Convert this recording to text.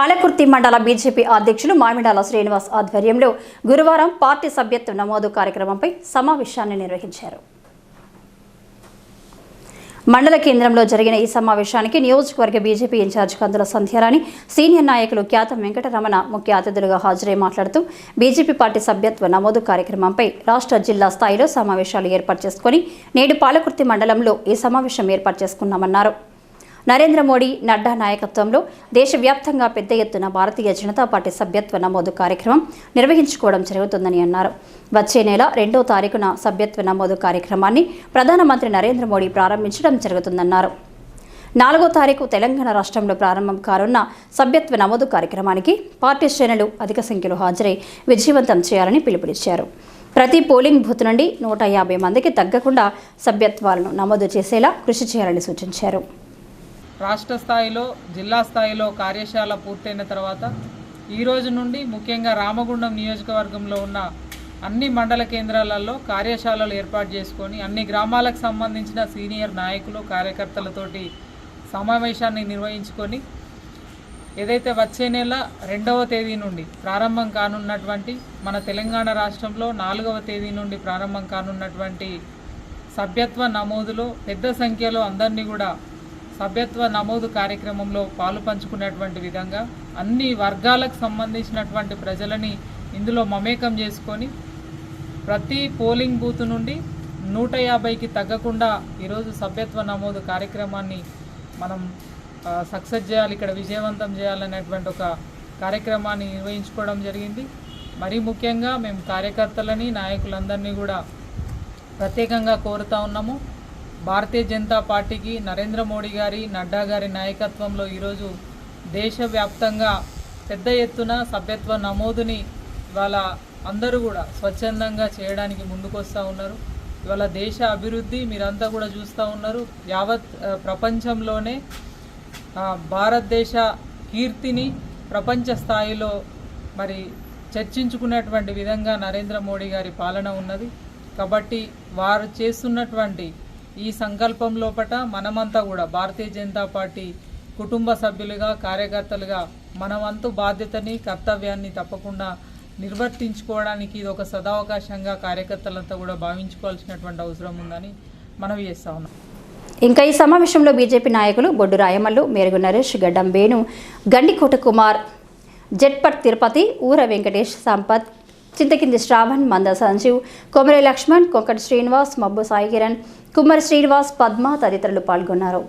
పాలకుర్తి మండల బీజేపీ అధ్యక్షులు మామిడాల శ్రీనివాస్ ఆధ్వర్యంలో గురువారం పార్టీ సభ్యత్వ నమోదు కార్యక్రమంపై సమావేశాన్ని నిర్వహించారు. మండల కేంద్రంలో జరిగిన ఈ సమావేశానికి నియోజకవర్గ BJP incharge Kandula Sandhyarani senior నాయకులు ఖ్యాతం వెంకటరమణ ముఖ్య అతిథులుగా హాజరై మాట్లాడుతూ బీజేపీ పార్టీ సభ్యత్వ నమోదు కార్యక్రమంపై రాష్ట్ర జిల్లా స్థాయిలో సమావేశాలు ఏర్పాటు చేసుకుని నేడు పాలకుర్తి మండలంలో ఈ సమావేశం ఏర్పాటు చేసుకున్నామన్నారు. నరేంద్ర మోడీ నడ్డా నాయకత్వంలో దేశవ్యాప్తంగా పెద్ద ఎత్తున భారతీయ జనతా పార్టీ సభ్యత్వ నమోదు కార్యక్రమం నిర్వహించుకోవడం జరుగుతుందని అన్నారు. వచ్చే నెల రెండో తారీఖున సభ్యత్వ నమోదు కార్యక్రమాన్ని ప్రధానమంత్రి నరేంద్ర మోడీ ప్రారంభించడం జరుగుతుందన్నారు. నాలుగో తారీఖు తెలంగాణ రాష్ట్రంలో ప్రారంభం కానున్న సభ్యత్వ నమోదు కార్యక్రమానికి పార్టీ శ్రేణులు అధిక సంఖ్యలో హాజరై విజయవంతం చేయాలని పిలుపునిచ్చారు. ప్రతి పోలింగ్ బూత్ నుండి నూట యాభై మందికి తగ్గకుండా సభ్యత్వాలను నమోదు చేసేలా కృషి చేయాలని సూచించారు. రాష్ట్ర స్థాయిలో జిల్లా స్థాయిలో కార్యశాల పూర్తయిన తర్వాత ఈ రోజు నుండి ముఖ్యంగా రామగుండం నియోజకవర్గంలో ఉన్న అన్ని మండల కేంద్రాలలో కార్యశాలలు ఏర్పాటు చేసుకొని అన్ని గ్రామాలకు సంబంధించిన సీనియర్ నాయకులు కార్యకర్తలతోటి సమావేశాన్ని నిర్వహించుకొని ఏదైతే వచ్చే నెల రెండవ తేదీ నుండి ప్రారంభం కానున్నటువంటి మన తెలంగాణ రాష్ట్రంలో నాలుగవ తేదీ నుండి ప్రారంభం కానున్నటువంటి సభ్యత్వ నమోదులో పెద్ద సంఖ్యలో అందరినీ కూడా సభ్యత్వ నమోదు కార్యక్రమంలో పాలు పంచుకునేటువంటి విధంగా అన్ని వర్గాలకు సంబంధించినటువంటి ప్రజలని ఇందులో మమేకం చేసుకొని ప్రతి పోలింగ్ బూత్ నుండి నూట యాభైకి తగ్గకుండా ఈరోజు సభ్యత్వ నమోదు కార్యక్రమాన్ని మనం సక్సెస్ చేయాలి ఇక్కడ విజయవంతం చేయాలనేటువంటి ఒక కార్యక్రమాన్ని నిర్వహించుకోవడం జరిగింది. మరీ ముఖ్యంగా మేము కార్యకర్తలని నాయకులందరినీ కూడా ప్రత్యేకంగా కోరుతా ఉన్నాము. భారతీయ జనతా పార్టీకి నరేంద్ర మోడీ గారి నడ్డా గారి నాయకత్వంలో ఈరోజు దేశవ్యాప్తంగా పెద్ద ఎత్తున సభ్యత్వ నమోదుని ఇవాళ అందరూ కూడా స్వచ్ఛందంగా చేయడానికి ముందుకొస్తూ ఉన్నారు. ఇవాళ దేశ అభివృద్ధి మీరంతా కూడా చూస్తూ ఉన్నారు. యావత్ ప్రపంచంలోనే భారతదేశ కీర్తిని ప్రపంచ స్థాయిలో మరి చర్చించుకునేటువంటి విధంగా నరేంద్ర మోడీ గారి పాలన ఉన్నది. కాబట్టి వారు చేస్తున్నటువంటి ఈ సంకల్పం లోపట మనమంతా కూడా భారతీయ జనతా పార్టీ కుటుంబ సభ్యులుగా కార్యకర్తలుగా మనవంతు బాధ్యతని కర్తవ్యాన్ని తప్పకుండా నిర్వర్తించుకోవడానికి ఇది ఒక సదావకాశంగా కార్యకర్తలంతా కూడా భావించుకోవాల్సినటువంటి అవసరం ఉందని మనవి చేస్తా ఉన్నాం. ఇంకా ఈ సమావేశంలో బీజేపీ నాయకులు బొడ్డు రాయమల్లు మేరుగు నరేష్ గడ్డం వేణు గండికోట కుమార్ జట్పట్ తిరుపతి ఊర వెంకటేష్ సంపత్ చింతకింది శ్రావణ్ మంద సంజీవ్ కొమరి లక్ష్మణ్ కొంకటి శ్రీనివాస్ మబ్బు సాయి కిరణ్ కుమ్మరి శ్రీనివాస్ పద్మ తదితరులు పాల్గొన్నారు.